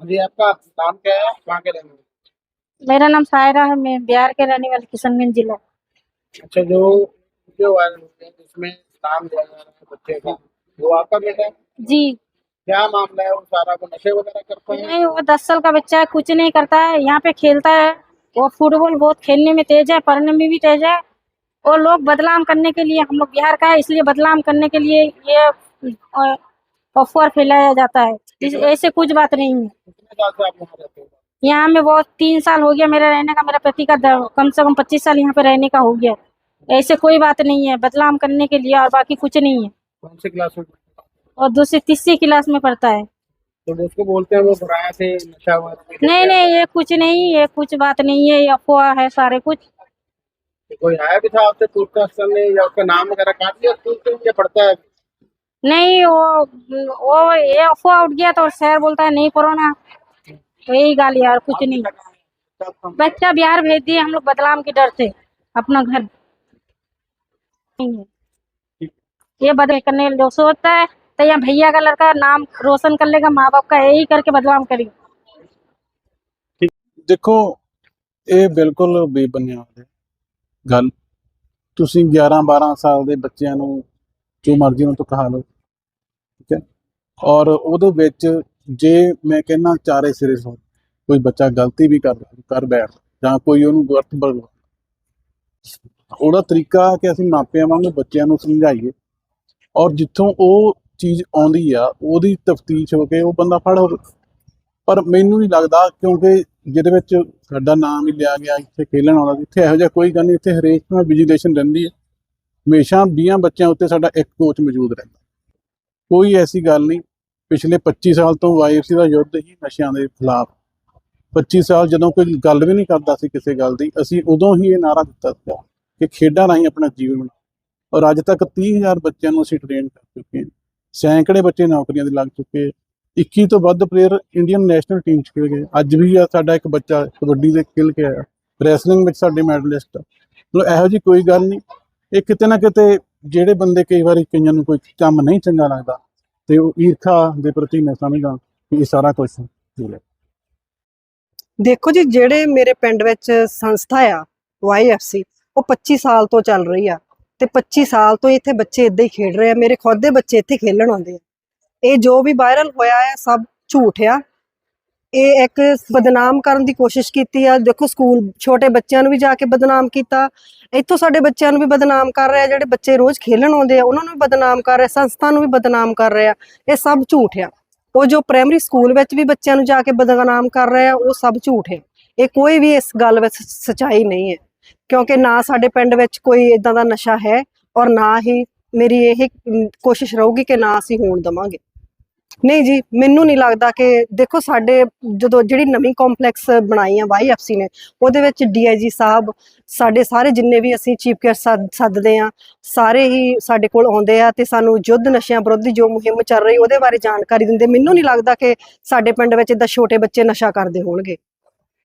जी आपका नाम क्या है? कहाँ के रहने वाले? मेरा नाम सायरा है मैं बिहार के रहने वाली किशनगंज जिला। अच्छा जो रही जिसमें नाम दिया जा रहा है बच्चे का वो आपका बेटा है? जी। क्या मामला है? वो सारा वो नशे वगैरह करते हैं? नहीं वो दस साल का बच्चा है कुछ नहीं करता है यहाँ पे खेलता है। वो फुटबॉल बहुत खेलने में तेज है पढ़ने में भी तेज है। और लोग बदनाम करने के लिए हम लोग बिहार का है इसलिए बदनाम करने के लिए ये अफवाह फैलाया जाता है। इस, ऐसे कुछ बात नहीं है। से यहाँ में बहुत तीन साल हो गया मेरे रहने का मेरा पति का कम से कम पच्चीस साल यहाँ पे रहने का हो गया। ऐसे कोई बात नहीं है बदनाम करने के लिए और बाकी कुछ नहीं है। कौन सी क्लास में और दूसरी तीसरी क्लास में पढ़ता है। तो उसको बोलते हैं वो बुराया थे नशा नहीं नहीं ये कुछ नहीं ये कुछ बात नहीं है ये अफवाह है सारे कुछ। कोई आया भी था आपसे पूछताछ करने या उसका नाम वगैरह काट लिया? से पढ़ता है? नहीं वो वो ये अफवाह उठ गया तो शहर बोलता है नहीं पढ़ो ना तो यही गाली और कुछ नहीं बच्चा बिहार भेज दिए हम लोग बदलाम के डर से अपना घर नहीं है। ये बदल करने जो सोचता है तो यहाँ भैया का लड़का नाम रोशन कर लेगा माँ बाप का यही करके बदनाम करेगा ਦੇਖੋ ਇਹ ਬਿਲਕੁਲ ਬੇਬੁਨਿਆਦ ਹੈ ਗੱਲ ਤੁਸੀਂ 11 12 ਸਾਲ ਦੇ ਬੱਚਿਆਂ ਨੂੰ ਜੋ ਮਰਜ਼ੀ ਉਹਨਾਂ ਤੋਂ ਕਹਾ ਲਓ ਠੀਕ ਹੈ ਔਰ ਉਹਦੇ ਵਿੱਚ ਜੇ ਮੈਂ ਕਹਿੰਨਾ ਚਾਰੇ ਸਿਰੇ ਤੋਂ ਕੋਈ ਬੱਚਾ ਗਲਤੀ ਵੀ ਕਰ ਕਰ ਬੈਠ, ਜਾਂ ਕੋਈ ਉਹਨੂੰ ਗਲਤ ਬਲ ਉਹਦਾ ਤਰੀਕਾ ਕਿ ਅਸੀਂ ਮਾਪਿਆਂ ਵਾਂਗ ਬੱਚਿਆਂ ਨੂੰ ਸਮਝਾਈਏ। ਔਰ ਜਿੱਥੋਂ ਉਹ ਚੀਜ਼ ਆਉਂਦੀ ਆ, ਉਹਦੀ ਤਫਤੀਸ਼ ਹੋ ਕੇ ਉਹ ਬੰਦਾ ਫੜ ਹੋਵੇ ਪਰ ਮੈਨੂੰ ਨਹੀਂ ਲੱਗਦਾ ਕਿਉਂਕਿ ਜਿਹਦੇ ਵਿੱਚ ਸਾਡਾ ਨਾਮ ਹੀ ਲਿਆ ਗਿਆ, ਇੱਥੇ ਖੇਲਣ ਆਉਂਦਾ ਇੱਥੇ ਇਹੋ ਜਿਹਾ ਕੋਈ ਗੱਲ ਨਹੀਂ, ਇੱਥੇ ਹਰੇਕ ਨਾਲ ਵਿਜੀਲੇਸ਼ਨ ਰਹਿੰਦੀ ਹੈ ਹਮੇਸ਼ਾ 20 ਬੱਚਿਆਂ ਉੱਤੇ ਸਾਡਾ ਇੱਕ ਕੋਚ ਮੌਜੂਦ ਰਹਿੰਦਾ। ਕੋਈ ਐਸੀ ਗੱਲ ਨਹੀਂ। ਪਿਛਲੇ 25 ਸਾਲ ਤੋਂ ਵਾਈਐਫਸੀ ਦਾ ਯੁੱਧ ਹੀ ਨਸ਼ਿਆਂ ਦੇ ਖਿਲਾਫ। 25 ਸਾਲ ਜਦੋਂ ਕੋਈ ਗੱਲ ਵੀ ਨਹੀਂ ਕਰਦਾ ਸੀ ਕਿਸੇ ਗੱਲ ਦੀ, ਅਸੀਂ ਉਦੋਂ ਹੀ ਇਹ ਨਾਰਾ ਦਿੱਤਾ ਸੀ ਕਿ ਖੇਡਾਂ ਰਾਹੀਂ ਆਪਣਾ ਜੀਵਨ ਬਣਾਓ। ਔਰ ਅੱਜ ਤੱਕ 30000 ਬੱਚਿਆਂ ਨੂੰ ਅਸੀਂ ਟ੍ਰੇਨ ਕਰ ਚੁੱਕੇ ਹਾਂ। ਸੈਂਕੜੇ ਬੱਚੇ ਨੌਕਰੀਆਂ ਦੇ ਲੱਗ ਚੁੱਕੇ 21 ਤੋਂ ਵੱਧ ਪਲੇਅਰ ਇੰਡੀਅਨ ਨੈਸ਼ਨਲ ਟੀਮ ਚ ਖੇਡ ਗਏ। ਅੱਜ ਵੀ ਸਾਡਾ ਇੱਕ ਬੱਚਾ ਕਬੱਡੀ ਦੇ ਖੇਲ ਕੇ ਆਇਆ। ਰੈਸਲਿੰਗ ਵਿੱਚ ਸਾਡੇ ਮੈਡਲਿਸਟ ਆ। ਮਤਲਬ ਇਹੋ ਜੀ ਕੋਈ ਗੱਲ ਨਹੀਂ। ਇਹ ਕਿਤੇ ਨਾ ਕਿਤੇ ਜਿਹੜੇ ਬੰਦੇ ਕਈ ਵਾਰੀ ਕਈਆਂ ਨੂੰ ਕੋਈ ਕੰਮ ਨਹੀਂ ਚੰਗਾ ਲੱਗਦਾ, ਤੇ ਉਹ ਈਰਖਾ ਦੇ ਪ੍ਰਤੀ ਮੈਂ ਸਮਝਦਾ ਕਿ ਇਹ ਸਾਰਾ ਕੁਝ ਜੁੜਿਆ ਦੇਖੋ ਜੀ, ਜਿਹੜੇ ਮੇਰੇ ਪਿੰਡ ਵਿੱਚ ਸੰਸਥਾ ਆ ਵਾਈਐਫਸੀ ਉਹ 25 ਸਾਲ ਤੋਂ ਚੱਲ ਰਹੀ ਆ, ਤੇ 25 ਸਾਲ ਤੋਂ ਇੱਥੇ ਬੱਚੇ ਇਦਾਂ ਹੀ ਖੇਡ ਰਹੇ ਆ, ਮੇਰੇ ਖੁਦ ਦੇ ਬੱਚੇ ਇੱਥੇ ਖੇਲਣ ਆਉਂਦੇ ਆ। ਇਹ ਜੋ ਵੀ ਵਾਇਰਲ ਹੋਇਆ ਆ, ਸਭ ਝੂਠ ਆ ਇਹ ਇੱਕ ਬਦਨਾਮ ਕਰਨ ਦੀ ਕੋਸ਼ਿਸ਼ ਕੀਤੀ ਆ। ਦੇਖੋ ਸਕੂਲ ਛੋਟੇ ਬੱਚਿਆਂ ਨੂੰ ਵੀ ਜਾ ਕੇ ਬਦਨਾਮ ਕੀਤਾ। ਇੱਥੋਂ ਸਾਡੇ ਬੱਚਿਆਂ ਨੂੰ ਵੀ ਬਦਨਾਮ ਕਰ ਰਿਹਾ, ਜਿਹੜੇ ਬੱਚੇ ਰੋਜ਼ ਖੇਲਣ ਆਉਂਦੇ ਆ, ਉਹਨਾਂ ਨੂੰ ਵੀ ਬਦਨਾਮ ਕਰ ਰਿਹਾ, ਸੰਸਥਾ ਨੂੰ ਵੀ ਬਦਨਾਮ ਕਰ ਰਿਹਾ। ਇਹ ਸਭ ਝੂਠ ਆ। ਉਹ ਜੋ ਪ੍ਰਾਇਮਰੀ ਸਕੂਲ ਵਿੱਚ ਵੀ ਬੱਚਿਆਂ ਨੂੰ ਜਾ ਕੇ ਬਦਨਾਮ ਕਰ ਰਿਹਾ, ਉਹ ਸਭ ਝੂਠ ਹੈ ਇਹ ਕੋਈ ਵੀ ਇਸ ਗੱਲ ਵਿੱਚ ਸਚਾਈ ਨਹੀਂ ਹੈ ਕਿਉਂਕਿ ਨਾ ਸਾਡੇ ਪਿੰਡ ਵਿੱਚ ਕੋਈ ਇਦਾਂ ਦਾ ਨਸ਼ਾ ਹੈ ਔਰ ਨਾ ਹੀ ਮੇਰੀ ਇਹ ਕੋਸ਼ਿਸ਼ ਰਹੂਗੀ ਕਿ ਨਾ ਅਸੀਂ ਹੋਣ ਦਵਾਂਗੇ। ਨਹੀਂ ਜੀ, ਮੈਨੂੰ ਨਹੀਂ ਲੱਗਦਾ ਕਿ, ਦੇਖੋ ਸਾਡੇ ਜਦੋਂ ਜਿਹੜੀ ਨਵੀਂ ਕੰਪਲੈਕਸ ਬਣਾਈ ਆ ਵਾਈਐਫਸੀ ਨੇ, ਉਹਦੇ ਵਿੱਚ ਡੀਆਈਜੀ ਸਾਹਿਬ, ਸਾਡੇ ਸਾਰੇ ਜਿੰਨੇ ਵੀ ਅਸੀਂ ਚੀਫ ਗੈਸਟ ਸੱਦਦੇ ਆ, ਸਾਰੇ ਹੀ ਸਾਡੇ ਕੋਲ ਆਉਂਦੇ ਆ ਤੇ ਸਾਨੂੰ ਯੁੱਧ ਨਸ਼ਿਆਂ ਵਿਰੁੱਧ ਜੋ ਮੁਹਿੰਮ ਚੱਲ ਰਹੀ, ਉਹਦੇ ਬਾਰੇ ਜਾਣਕਾਰੀ ਦਿੰਦੇ। ਮੈਨੂੰ ਨਹੀਂ ਲੱਗਦਾ ਕਿ ਸਾਡੇ ਪਿੰਡ ਵਿੱਚ ਇਦਾਂ ਛੋਟੇ ਬੱਚੇ ਨਸ਼ਾ ਕਰਦੇ ਹੋਣਗੇ।